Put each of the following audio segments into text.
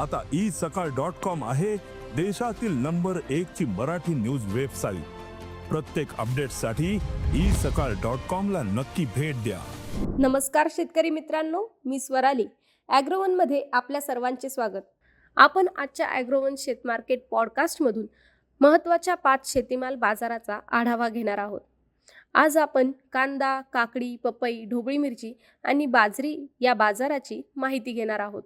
आता ई सकाळ dot com आहे देशातील नंबर एक ची मराठी न्यूज वेबसाईट. प्रत्येक अपडेटसाठी ई सकाळ डॉट कॉम ला नक्की भेट द्या. नमस्कार शेतकरी मित्रांनो मी स्वराली. ॲग्रोवनमध्ये आपल्या सर्वांचे स्वागत. आपण आजच्या ॲग्रोवन शेत मार्केट पॉडकास्टमधून महत्त्वाच्या पाच शेतीमाल बाजाराचा आढावा घेणार आहोत. आज आपण कांदा काकडी पपई ढोबळी मिरची आणि बाजरी या बाजाराची माहिती घेणार आहोत.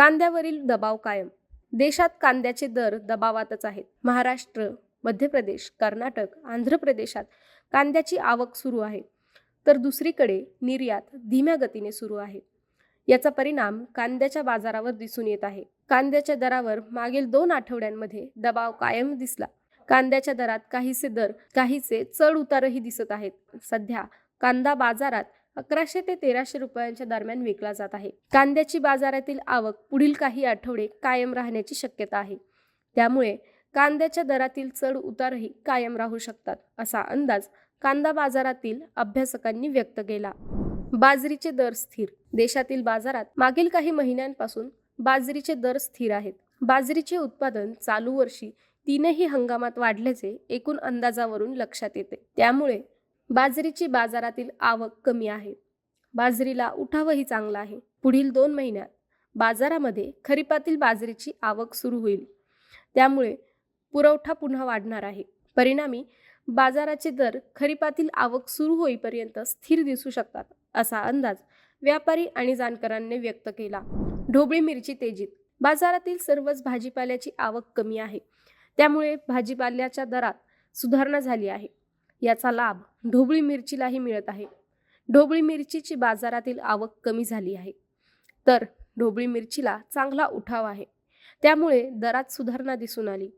कांद्यावरील दबाव कायम. देशात कांद्याचे दर दबावातच आहेत. महाराष्ट्र मध्य प्रदेश कर्नाटक आंध्र प्रदेशात कांद्याची आवक सुरू आहे. तर दुसरीकडे निर्यात धीम्या गतीने सुरू आहे. याचा परिणाम कांद्याच्या बाजारावर दिसून येत आहे. कांद्याच्या दरावर मागील दोन आठवड्यांमध्ये दबाव कायम दिसला. कांद्याच्या दरात काहीसे दर काहीसे चढ उतारही दिसत आहेत. सध्या कांदा बाजारात अकराशे ते तेराशे रुपयांच्या दरम्यान विकला जात आहे. कांद्याची बाजारातील आवक पुढील काही आठवडे कायम राहण्याची शक्यता आहे. त्यामुळे कांद्याच्या दरातील चढ उतारही कायम राहू शकतात असा अंदाज कांदा बाजारातील अभ्यासकांनी व्यक्त केला. बाजरीचे दर स्थिर. देशातील बाजारात मागील काही महिन्यांपासून बाजरीचे दर स्थिर आहेत. बाजरीचे उत्पादन चालू वर्षी तीनही हंगामात वाढल्याचे एकूण अंदाजावरून लक्षात येते. त्यामुळे बाजरीची बाजारातील आवक कमी आहे. बाजरीला उठावही चांगला आहे. पुढील दोन महिन्यात बाजारामध्ये खरीपातील बाजरीची आवक सुरू होईल. त्यामुळे पुरवठा पुन्हा वाढणार आहे. परिणामी बाजाराचे दर खरीपातील आवक सुरू होईपर्यंत स्थिर दिसू शकतात असा अंदाज व्यापारी आणि जाणकारांनी व्यक्त केला. ढोबळी मिरची तेजीत बाजारातील सर्वच भाजीपाल्याची आवक कमी आहे. त्यामुळे भाजीपाल्याच्या दरात सुधारणा झाली आहे. याचा लाभ ढोबळी मिरचीलाही मिळत आहे. ढोबळी मिरचीची बाजारातील आवक कमी झाली आहे. तर ढोबळी मिरचीला चांगला उठाव आहे. त्यामुळे दरात सुधारणा दिसून आली.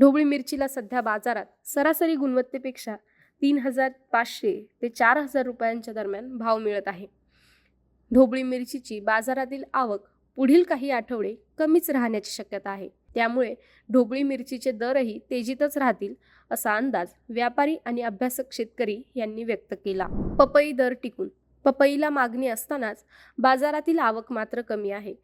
ढोबळी मिरचीला सध्या बाजारात सरासरी गुणवत्तेपेक्षा तीन हजार पाचशे ते चार हजार रुपयांच्या दरम्यान भाव मिळत आहे. ढोबळी मिरचीची बाजारातील आवक पुढील काही आठवडे कमीच राहण्याची शक्यता आहे. त्यामुळे ढोबळी मिरचीचे दरही तेजीतच राहतील असा अंदाज व्यापारी आणि अभ्यासक शेतकरी यांनी व्यक्त केला. पपई दर टिकून पपईला मागणी असतानाच बाजारातील आवक मात्र कमी आहे.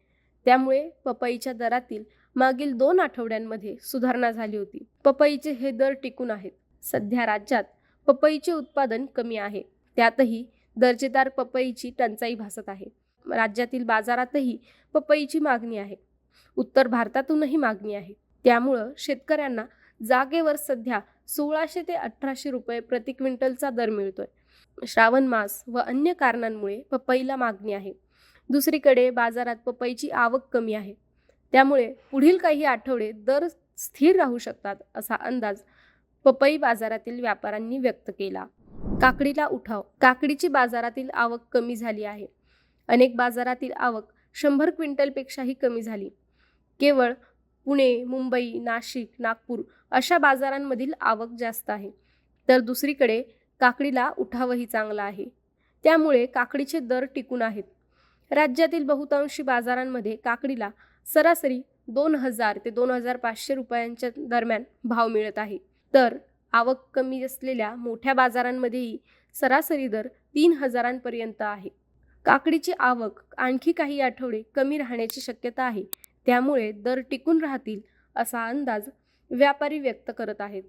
त्यामुळे पपईच्या दरातील मागील दोन आठवड्यांमध्ये सुधारणा झाली होती. पपईचे हे दर टिकून आहेत. सध्या राज्यात पपईचे उत्पादन कमी आहे. त्यातही दर्जेदार पपईची टंचाई भासत आहे. राज्यातील बाजारातही पपईची मागणी आहे. उत्तर भारतातूनही मागणी आहे. त्यामुळं शेतकऱ्यांना जागेवर सध्या सोळाशे ते अठराशे रुपये प्रति क्विंटलचा दर मिळतोय. श्रावण मास व अन्य कारणांमुळे पपईला मागणी आहे. दुसरीकडे बाजारात पपईची आवक कमी आहे. त्यामुळे पुढील काही आठवडे दर स्थिर राहू शकतात असा अंदाज पपई बाजारातील व्यापाऱ्यांनी व्यक्त केला. काकडीला उठाव. काकडीची बाजारातील आवक कमी झाली आहे. अनेक बाजारातील आवक शंभर क्विंटलपेक्षाही कमी झाली. केवळ पुणे मुंबई नाशिक नागपूर अशा बाजारांमधील आवक जास्त आहे. तर दुसरीकडे काकडीला उठावही चांगला आहे. त्यामुळे काकडीचे दर टिकून आहेत. राज्यातील बहुतांशी बाजारांमध्ये काकडीला सरासरी दोन हजार ते दोन हजार पाचशे रुपयांच्या दरम्यान भाव मिळत आहे. तर आवक कमी असलेल्या मोठ्या बाजारांमध्येही सरासरी दर तीन हजारांपर्यंत आहे. काकडीची आवक आणखी काही आठवडे कमी राहण्याची शक्यता आहे. त्यामुळे दर टिकून राहतील असा अंदाज व्यापारी व्यक्त करत आहेत.